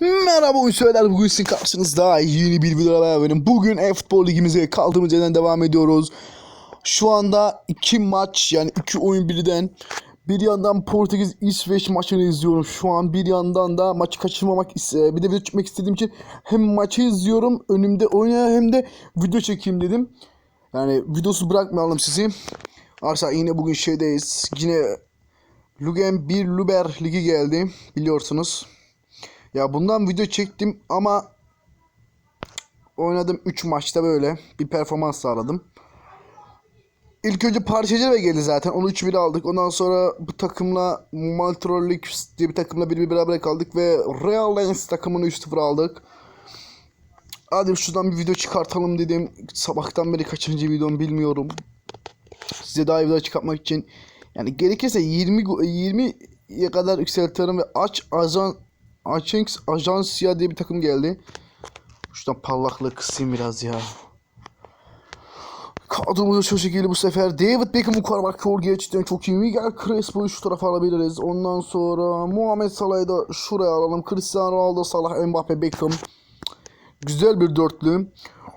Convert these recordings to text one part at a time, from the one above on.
Merhaba oyuncular bugün sizin karşınızda yeni bir videoda beraberim. Bugün e-futbol ligimize kaldığımız yerden devam ediyoruz. Şu anda iki maç yani iki oyun birden. Bir yandan Portekiz İsveç maçını izliyorum şu an. Bir yandan da maçı kaçırmamak bir de video çekmek istediğim için hem maçı izliyorum önümde oyna hem de video çekeyim dedim. Yani videosu bırakmayalım sizi. Arkadaşlar yine bugün şeydeyiz. Yine Lugen 1 Luber Ligi geldi biliyorsunuz. Ya bundan video çektim ama oynadım 3 maçta böyle bir performans sağladım. İlk önce Parçacı geldi zaten. Onu 3-1 aldık. Ondan sonra bu takımla Maltrollik diye bir takımla bir bir beraber kaldık ve Real Lens takımını 3-0 aldık. Hadi şuradan bir video çıkartalım dedim. Sabahtan beri kaçıncı videom bilmiyorum. Size daha iyi video çıkartmak için yani gerekirse 20 go- 20'ye kadar yükseltirim ve aç ajan Açenks Ajansiya diye bir takım geldi. Şuradan parlaklığı kısayım biraz ya. Kadromuzda şu şekilde bu sefer David Beckham'ı korumak çok geçti. Çok iyi. Miguel Crespo'yu şu tarafa alabiliriz. Ondan sonra Muhammed Salah'ı da şuraya alalım. Cristiano Ronaldo, Salah, Mbappe, Beckham. Güzel bir dörtlü.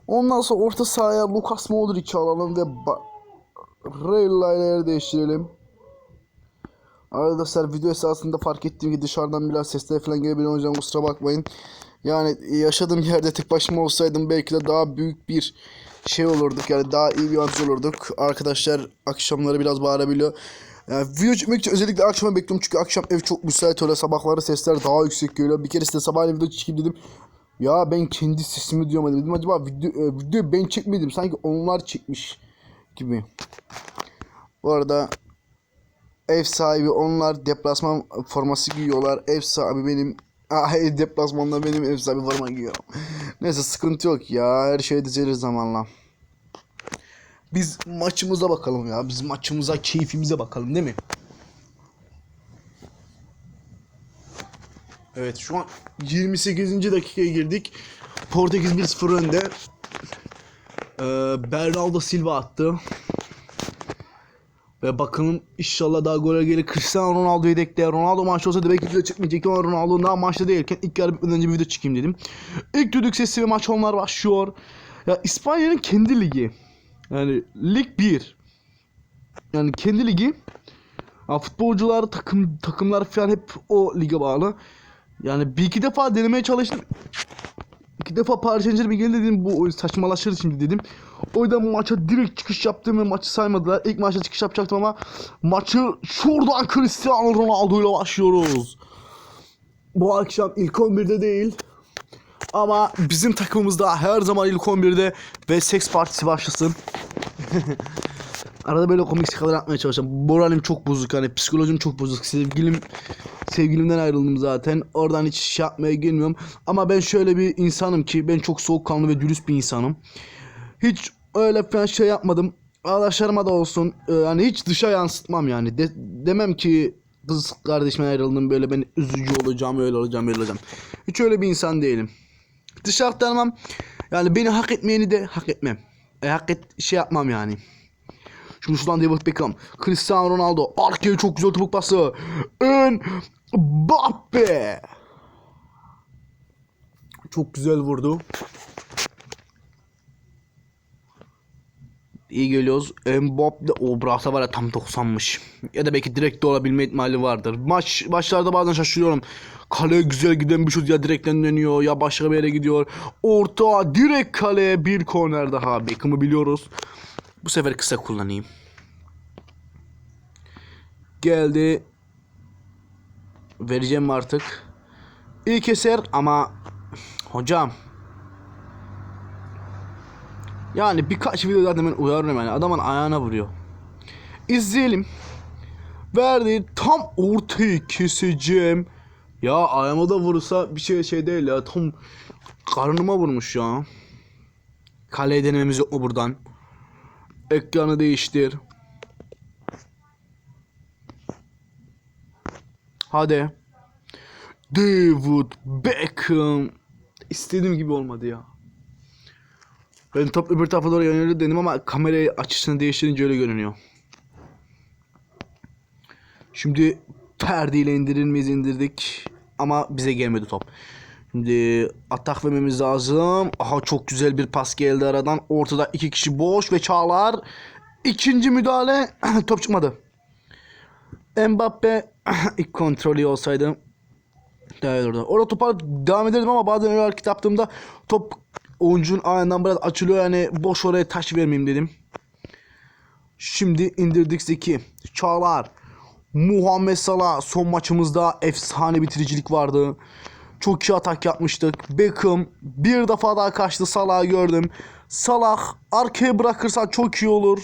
Ondan sonra orta sahaya Lucas Modric'i alalım ve ba- Rayla ile değiştirelim. Arkadaşlar video esasında fark ettiğim gibi dışarıdan biraz sesler falan gelebilir hocam kusura bakmayın. Yani yaşadığım yerde tek başıma olsaydım belki de daha büyük bir şey olurduk yani daha iyi bir yönetici olurduk. Arkadaşlar akşamları biraz bağırabiliyor. Yani video çekmek için özellikle akşama bekliyorum çünkü akşam ev çok müsait öyle sabahları sesler daha yüksek geliyor. Bir kere size sabahleyin video çekeyim dedim. Ya ben kendi sesimi duyamadım dedim acaba video, e, videoyu ben çekmedim sanki onlar çekmiş gibi. Bu arada Ev sahibi onlar deplasman forması giyiyorlar. Ev sahibi benim Ah, deplasmanda benim ev sahibi forma giyiyor. Neyse sıkıntı yok ya. Her şey düzelir zamanla. Biz maçımıza bakalım ya. Biz maçımıza, keyfimize bakalım değil mi? Evet şu an 28. dakikaya girdik. Portekiz 1-0 önde. Ee, Bernardo Silva attı. Ve bakalım inşallah daha gole gelir. Cristiano Ronaldo yedekte. Ronaldo maçta olsaydı belki video çıkmayacak ama Ronaldo daha maçta değilken ilk yarı bitmeden önce bir video çıkayım dedim. İlk düdük sesi ve maç onlar başlıyor. Ya İspanya'nın kendi ligi. Yani lig 1. Yani kendi ligi. Ya futbolcular, takım takımlar falan hep o lige bağlı. Yani bir iki defa denemeye çalıştım. İki defa Paris Saint Germain dedim bu oyun saçmalaşır şimdi dedim. O yüzden maça direkt çıkış yaptım ve maçı saymadılar. İlk maçta çıkış yapacaktım ama maçı şuradan Cristiano Ronaldo ile başlıyoruz. Bu akşam ilk 11'de değil. Ama bizim takımımızda her zaman ilk 11'de ve seks partisi başlasın. Arada böyle komik skalar atmaya çalışacağım. Moralim çok bozuk hani psikolojim çok bozuk. Sevgilim sevgilimden ayrıldım zaten. Oradan hiç şey yapmaya gelmiyorum. Ama ben şöyle bir insanım ki ben çok soğukkanlı ve dürüst bir insanım. Hiç öyle falan şey yapmadım. Arkadaşlarıma da olsun. e, yani hiç dışa yansıtmam yani. De- demem ki kız kardeşime ayrıldım böyle ben üzücü olacağım öyle olacağım öyle olacağım. Hiç öyle bir insan değilim. Dışa aktarmam. Yani beni hak etmeyeni de hak etmem. E, hak et şey yapmam yani. Şimdi şuradan David Beckham. Cristiano Ronaldo. Arkaya çok güzel topuk pası. Ön Mbappe. Çok güzel vurdu. İyi geliyoruz. Mbappe o bıraksa var ya tam 90'mış. Ya da belki direkt de olabilme ihtimali vardır. Maç başlarda bazen şaşırıyorum. Kaleye güzel giden bir şut ya direkten dönüyor ya başka bir yere gidiyor. Orta direkt kaleye bir korner daha. Beckham'ı biliyoruz. Bu sefer kısa kullanayım. Geldi. Vereceğim artık. İlk eser ama hocam yani birkaç video zaten ben uyarıyorum yani adamın ayağına vuruyor. İzleyelim. Verdi tam ortayı keseceğim. Ya ayağıma da vurursa bir şey şey değil ya tam karnıma vurmuş ya. Kaleye denememiz yok mu buradan? Ekranı değiştir. Hadi. David Beckham. İstediğim gibi olmadı ya. Ben top öbür tarafa doğru yöneliyor dedim ama kamerayı açısını değiştirince öyle görünüyor. Şimdi perdeyle indirir indirdik ama bize gelmedi top. Şimdi atak vermemiz lazım. Aha çok güzel bir pas geldi aradan. Ortada iki kişi boş ve Çağlar. İkinci müdahale. Top çıkmadı. Mbappe ilk kontrolü olsaydı. Evet orada. Orada topa devam ederdim ama bazen öyle hareket yaptığımda top oyuncunun ayağından biraz açılıyor. Yani boş oraya taş vermeyeyim dedim. Şimdi indirdik Zeki. Çağlar. Muhammed Salah son maçımızda efsane bitiricilik vardı. Çok iyi atak yapmıştık. Beckham bir defa daha kaçtı Salah'ı gördüm. Salah arkaya bırakırsan çok iyi olur.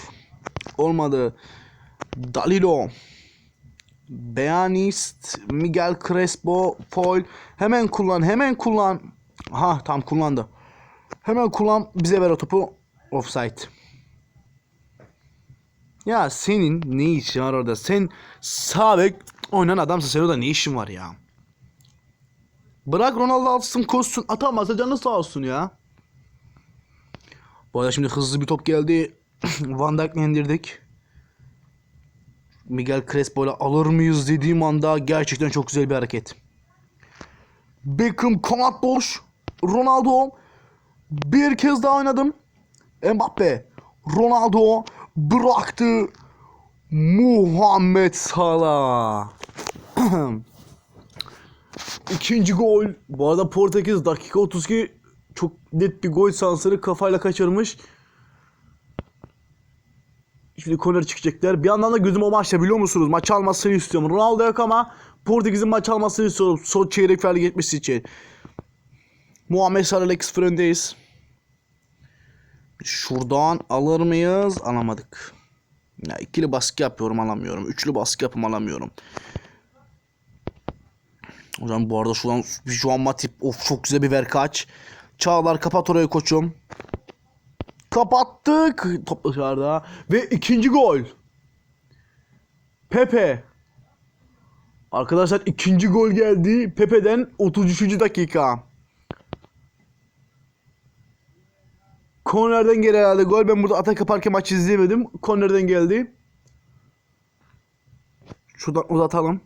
Olmadı. Dalilo. Beyanist, Miguel Crespo, Foil. Hemen kullan, hemen kullan. Ha tam kullandı. Hemen kullan bize ver o topu. Offside. Ya senin ne işin var orada? Sen sağ bek oynayan adamsın. Senin orada ne işin var ya? Bırak Ronaldo atsın koşsun. Atamazsa canı sağ olsun ya. Bu arada şimdi hızlı bir top geldi. Van Dijk'le indirdik. Miguel Crespo ile alır mıyız dediğim anda gerçekten çok güzel bir hareket. Beckham kanat boş. Ronaldo. Bir kez daha oynadım. Mbappe. Ronaldo bıraktı. Muhammed Salah. İkinci gol. Bu arada Portekiz dakika 32 çok net bir gol sansarı kafayla kaçırmış. Şimdi korner çıkacaklar. Bir yandan da gözüm o maçta biliyor musunuz? Maç almasını istiyorum. Ronaldo yok ama Portekiz'in maç almasını istiyorum. Son çeyrek final geçmesi için. Muhammed Salah 2-0 öndeyiz. Şuradan alır mıyız? Alamadık. Ya ikili baskı yapıyorum alamıyorum. Üçlü baskı yapım alamıyorum. Zaman bu arada şuradan bir Juan Matip. Of çok güzel bir verkaç. Çağlar kapat orayı koçum. Kapattık. Top dışarıda. Ve ikinci gol. Pepe. Arkadaşlar ikinci gol geldi. Pepe'den 33. dakika. Kornerden geri herhalde gol. Ben burada atak yaparken maçı izleyemedim. Kornerden geldi. Şuradan uzatalım.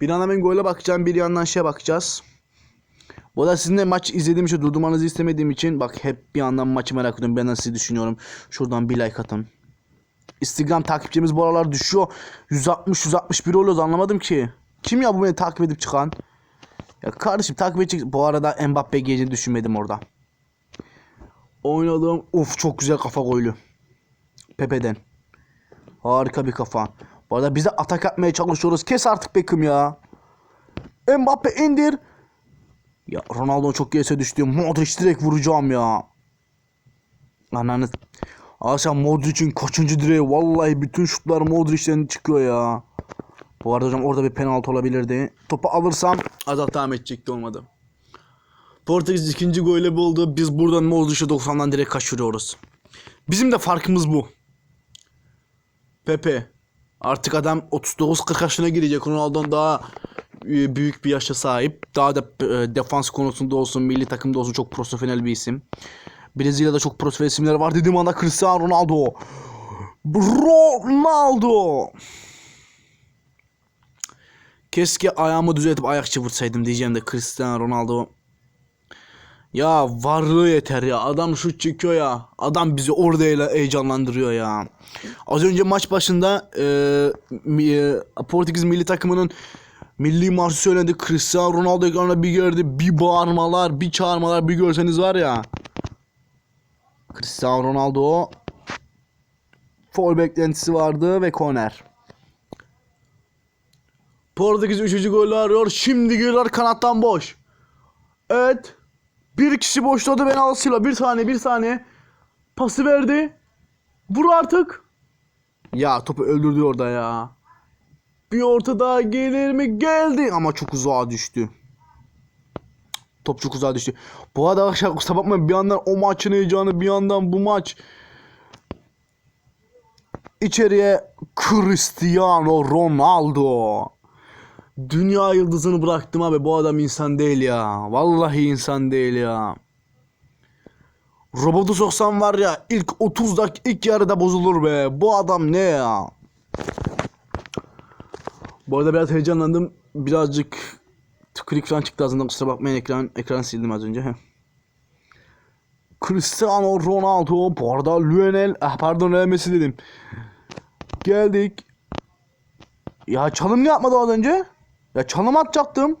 Bir yandan ben gole bakacağım. Bir yandan şeye bakacağız. Bu da sizinle maç izlediğim için durdurmanızı istemediğim için bak hep bir yandan maçı merak ediyorum. Ben nasıl düşünüyorum. Şuradan bir like atın. Instagram takipçimiz bu aralar düşüyor. 160 161 oluyoruz anlamadım ki. Kim ya bu beni takip edip çıkan? Ya kardeşim takip edecek. Bu arada Mbappe geleceğini düşünmedim orada. Oynadım. Uf çok güzel kafa golü. Pepe'den. Harika bir kafa. Bu arada bize atak atmaya çalışıyoruz. Kes artık Beckham ya. Mbappe indir. Ya Ronaldo çok gerisi düştü. Modric direkt vuracağım ya. Ananı. Aşağı Modric'in kaçıncı direği. Vallahi bütün şutlar Modric'ten çıkıyor ya. Bu arada hocam orada bir penaltı olabilirdi. Topu alırsam azat devam edecekti olmadı. Portekiz ikinci golü buldu. Biz buradan Modric'i 90'dan direkt kaçırıyoruz. Bizim de farkımız bu. Pepe. Artık adam 39-40 yaşına girecek. Ronaldo'dan daha e, büyük bir yaşa sahip. Daha da e, defans konusunda olsun, milli takımda olsun çok profesyonel bir isim. Brezilya'da çok profesyonel isimler var dediğim anda Cristiano Ronaldo. Ronaldo. Keşke ayağımı düzeltip ayak çıvırsaydım diyeceğim de Cristiano Ronaldo. Ya varlığı yeter ya. Adam şut çekiyor ya. Adam bizi orada heyecanlandırıyor ya. Az önce maç başında e, e, Portekiz milli takımının milli marşı söyledi. Cristiano Ronaldo ekranına bir gördü. Bir bağırmalar, bir çağırmalar bir görseniz var ya. Cristiano Ronaldo foul beklentisi vardı ve korner. Portekiz 3. golü arıyor. Şimdi geliyor kanattan boş. Evet. Bir kişi boşladı ben alsıyla. Bir saniye bir saniye. Pası verdi. Vur artık. Ya topu öldürdü orada ya. Bir orta daha gelir mi? Geldi. Ama çok uzağa düştü. Top çok uzağa düştü. Bu arada arkadaşlar kusura bakmayın bir yandan o maçın heyecanı bir yandan bu maç. İçeriye Cristiano Ronaldo. Dünya yıldızını bıraktım abi. Bu adam insan değil ya. Vallahi insan değil ya. Robotu soksam var ya ilk 30 dakika ilk yarıda bozulur be. Bu adam ne ya? Bu arada biraz heyecanlandım. Birazcık Tükürük falan çıktı ağzından kusura bakmayın ekran, ekran sildim az önce. Cristiano Ronaldo bu arada Lionel ah pardon Lionel Messi dedim. Geldik. Ya çalım ne yapmadı az önce? Ya çalım atacaktım.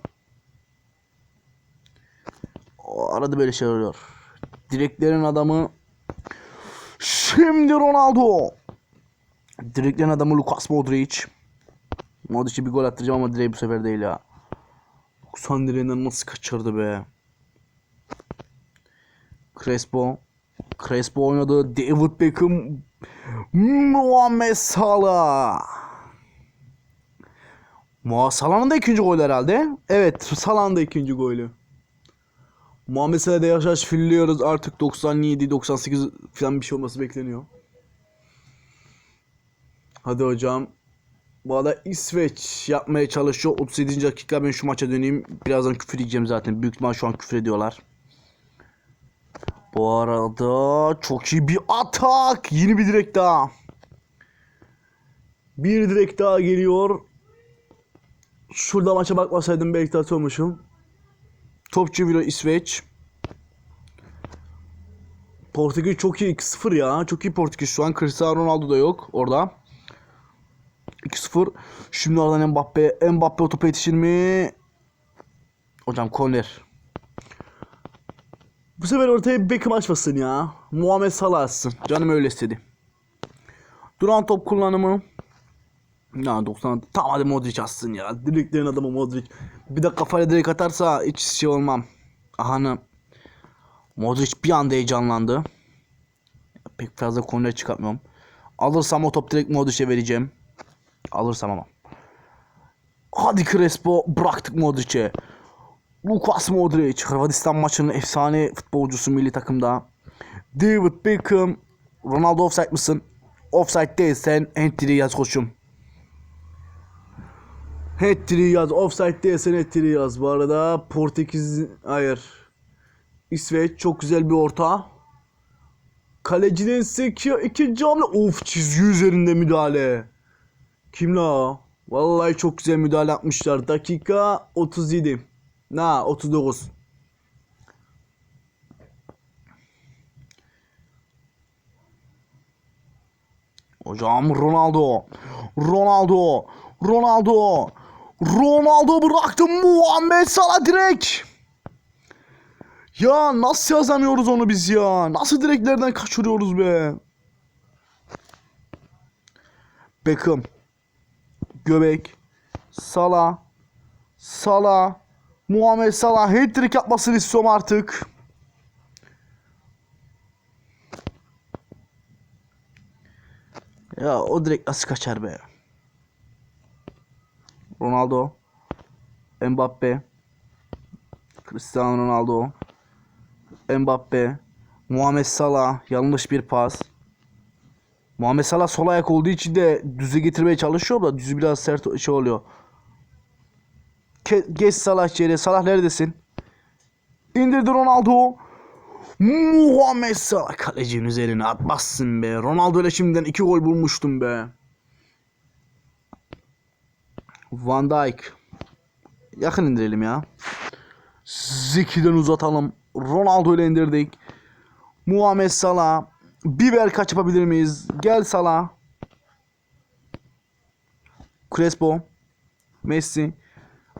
O arada böyle şey oluyor. Direklerin adamı Şimdi Ronaldo. Direklerin adamı Lucas Modric. Modric'e bir gol attıracağım ama direği bu sefer değil ya. 90 direğinden nasıl kaçırdı be. Crespo. Crespo oynadı. David Beckham. Muhammed Salah. Muhammed Salah'ın da ikinci golü herhalde. Evet Salah'ın da ikinci golü. Muhammed Salah'da yaş yaş filliyoruz. Artık 97-98 falan bir şey olması bekleniyor. Hadi hocam. Bu arada İsveç yapmaya çalışıyor. 37. dakika ben şu maça döneyim. Birazdan küfür diyeceğim zaten. Büyük ihtimal şu an küfür ediyorlar. Bu arada çok iyi bir atak. Yeni bir direk daha. Bir direk daha geliyor. Şurada maça bakmasaydım belki atıyormuşum. Topçu Vilo İsveç. Portekiz çok iyi 2-0 ya. Çok iyi Portekiz şu an. Cristiano Ronaldo da yok orada. 2-0. Şimdi oradan Mbappe. Mbappe o topa yetişir mi? Hocam korner. Bu sefer ortaya Beckham açmasın ya. Muhammed Salah açsın. Canım öyle istedi. Duran top kullanımı. Ya 90 tamam hadi Modric atsın ya. Direklerin adamı Modric. Bir de kafayla direkt atarsa hiç şey olmam. Ahanı. Modric bir anda heyecanlandı. Pek fazla korner çıkartmıyorum. Alırsam o top direkt Modric'e vereceğim. Alırsam ama. Hadi Crespo bıraktık Modric'e. Lucas Modric Hırvatistan maçının efsane futbolcusu milli takımda. David Beckham Ronaldo offside mısın? Offside değilsen entry yaz koçum. Hat-trick yaz. Offside değilsen hat-trick yaz. Bu arada Portekiz hayır. İsveç çok güzel bir orta. Kalecinin sekiyor ikinci hamle. Of çizgi üzerinde müdahale. Kim la? Vallahi çok güzel müdahale yapmışlar. Dakika 37. Na 39. Hocam Ronaldo. Ronaldo. Ronaldo. Ronaldo bıraktı Muhammed Salah direkt. Ya nasıl yazamıyoruz onu biz ya? Nasıl direklerden kaçırıyoruz be? Beckham. Göbek. Salah. Salah. Muhammed Salah hat-trick yapmasını istiyorum artık. Ya o direkt nasıl kaçar be? Ronaldo. Mbappe. Cristiano Ronaldo. Mbappe. Muhammed Salah. Yanlış bir pas. Muhammed Salah sol ayak olduğu için de düze getirmeye çalışıyor da düzü biraz sert şey oluyor. Ke- geç Salah içeri. Salah neredesin? İndirdi Ronaldo. Muhammed Salah kalecinin üzerine atmazsın be. Ronaldo ile şimdiden iki gol bulmuştum be. Van Dijk. Yakın indirelim ya. Zeki'den uzatalım. Ronaldo ile indirdik. Muhammed Salah. Biber kaç yapabilir miyiz? Gel Salah. Crespo. Messi.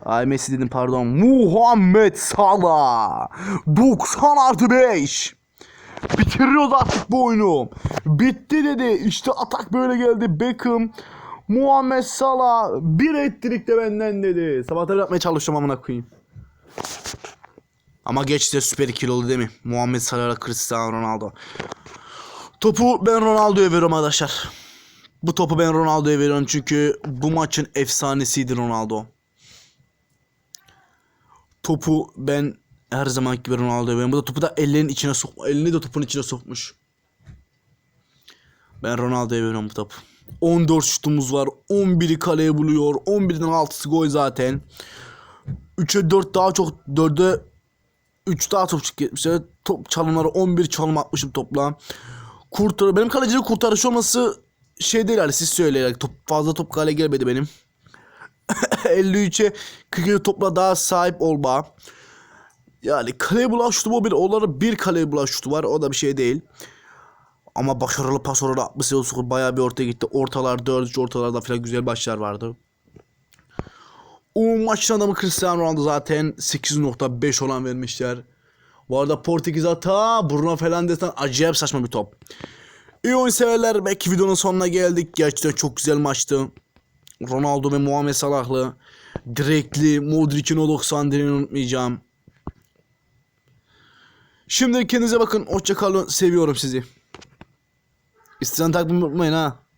Ay Messi dedim pardon. Muhammed Salah. 90 artı 5. Bitiriyoruz artık bu oyunu. Bitti dedi. İşte atak böyle geldi. Beckham. Muhammed Salah. Bir ettirik de benden dedi. Sabahları yapmaya çalıştım amına koyayım. Ama geç de süper ikili oldu değil mi? Muhammed Salah ile Cristiano Ronaldo. Topu ben Ronaldo'ya veriyorum arkadaşlar. Bu topu ben Ronaldo'ya veriyorum çünkü bu maçın efsanesiydi Ronaldo. Topu ben her zaman gibi Ronaldo'ya veriyorum. Bu da topu da ellerinin içine sok elini de topun içine sokmuş. Ben Ronaldo'ya veriyorum bu topu. 14 şutumuz var. 11'i kaleye buluyor. 11'den 6'sı gol zaten. 3'e 4 daha çok 4'e 3 daha top çıkmışlar. Top çalımları 11 çalım atmışım toplam. Kurtar benim kalecinin kurtarışı olması şey değil hani siz söyleyin. Top, fazla top kale gelmedi benim. 53'e 47 topla daha sahip olma. Yani kaleye bulaş şutu bu bir. Onların bir kaleye bulaş şutu var. O da bir şey değil. Ama başarılı pas 60 yıl sonra bayağı bir ortaya gitti. Ortalar 4. ortalarda falan güzel başlar vardı. O maçın adamı Cristiano Ronaldo zaten 8.5 olan vermişler. Bu arada Portekiz hata Bruno Fernandes'ten acayip saçma bir top. İyi oyun severler belki videonun sonuna geldik. Gerçekten çok güzel maçtı. Ronaldo ve Muhammed Salah'lı. Direktli Modric'in o 91'ini unutmayacağım. Şimdi kendinize bakın. Hoşça kalın. Seviyorum sizi. İstisna takvim yapmayın não